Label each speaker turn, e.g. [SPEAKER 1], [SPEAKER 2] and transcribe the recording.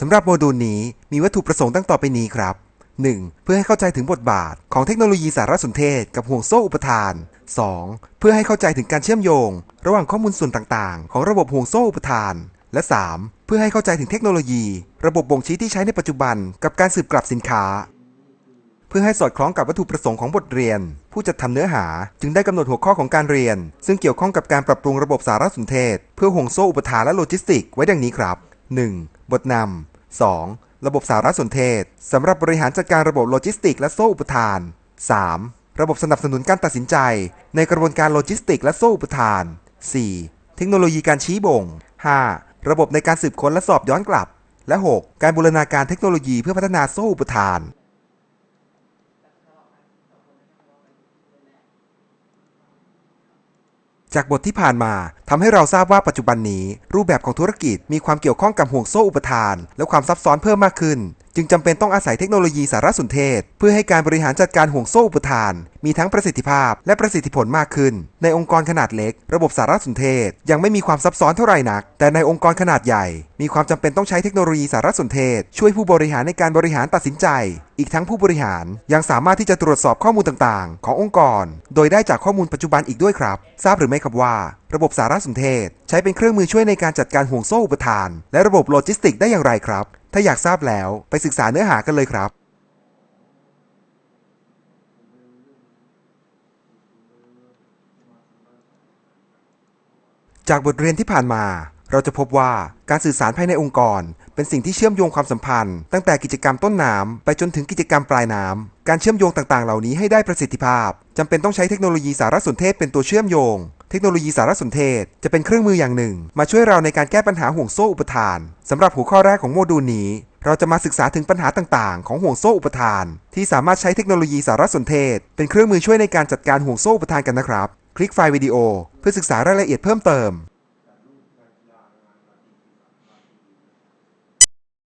[SPEAKER 1] สำหรับโมดูลนี้มีวัตถุประสงค์ตั้งต่อไปนี้ครับ 1. เพื่อให้เข้าใจถึงบทบาทของเทคโนโลยีสารสนเทศกับห่วงโซ่อุปทาน 2. เพื่อให้เข้าใจถึงการเชื่อมโยง ระหว่างข้อมูลส่วนต่างๆ ของระบบห่วงโซ่อุปทาน และ 3. เพื่อให้เข้าใจถึงเทคโนโลยี ระบบบ่งชี้ที่ใช้ในปัจจุบันกับการสืบกลับสินค้า เพื่อให้สอดคล้องกับวัตถุประสงค์ของบทเรียน ผู้จัดทำเนื้อหาจึงได้กำหนดหัวข้อของการเรียน ซึ่งเกี่ยวข้องกับการปรับปรุงระบบสารสนเทศ เพื่อห่วงโซ่อุปทานและโลจิสติกส์ไว้ดังนี้ครับ 1. บทนำ 2. ระบบสารสนเทศสำหรับบริหารจัดการระบบโลจิสติกส์และโซ่อุปทาน 3. ระบบสนับสนุนการตัดสินใจ ในกระบวนการโลจิสติกส์และโซ่อุปทาน 4. เทคโนโลยีการชี้บ่ง 5. ระบบในการสืบค้นและสอบย้อนกลับ และ 6. การบูรณาการเทคโนโลยีเพื่อพัฒนาโซ่อุปทาน จากบทที่ผ่านมาทำให้เราทราบว่าปัจจุบันนี้ รูปแบบของธุรกิจมีความเกี่ยวข้องกับห่วงโซ่อุปทาน และความซับซ้อนเพิ่มมากขึ้นจึงจำเป็นต้องอาศัยเทคโนโลยีสารสนเทศ เพื่อให้การบริหารจัดการห่วงโซ่อุปทาน มีทั้งประสิทธิภาพและประสิทธิผลมากขึ้น ในองค์กรขนาดเล็ก ระบบสารสนเทศ ยังไม่มีความซับซ้อนเท่าไหร่นัก แต่ในองค์กรขนาดใหญ่ มีความจำเป็นต้องใช้เทคโนโลยีสารสนเทศ ช่วยผู้บริหารในการบริหารตัดสินใจ อีกทั้งผู้บริหารยังสามารถที่จะตรวจสอบข้อมูลต่างๆ ขององค์กร โดยได้จากข้อมูลปัจจุบันอีกด้วยครับ ทราบหรือไม่ครับว่า ระบบสารสนเทศ ใช้เป็นเครื่องมือช่วยในการจัดการห่วงโซ่อุปทาน และระบบโลจิสติกส์ได้อย่างไรครับ ถ้าอยากทราบแล้วไปศึกษาเนื้อหากันเลยครับ จากบทเรียนที่ผ่านมา เราจะพบว่าการสื่อสารภายในองค์กร เป็นสิ่งที่เชื่อมโยงความสัมพันธ์ ตั้งแต่กิจกรรมต้นน้ำไปจนถึงกิจกรรมปลายน้ำการเชื่อมโยงต่างๆ เหล่านี้ให้ได้ประสิทธิภาพจำเป็นต้องใช้เทคโนโลยีสารสนเทศเป็นตัวเชื่อมโยง เทคโนโลยีสารสนเทศ จะเป็นเครื่องมืออย่างหนึ่ง มาช่วยเราในการแก้ปัญหาห่วงโซ่อุปทานสำหรับหัวข้อแรกของโมดูลนี้ เราจะมาศึกษาถึงปัญหาต่างๆ ของห่วงโซ่อุปทาน ที่สามารถใช้เทคโนโลยีสารสนเทศ เป็นเครื่องมือช่วยในการจัดการห่วงโซ่อุปทานกันนะครับ คลิกไฟล์วิดีโอ เพื่อศึกษารายละเอียดเพิ่มเติม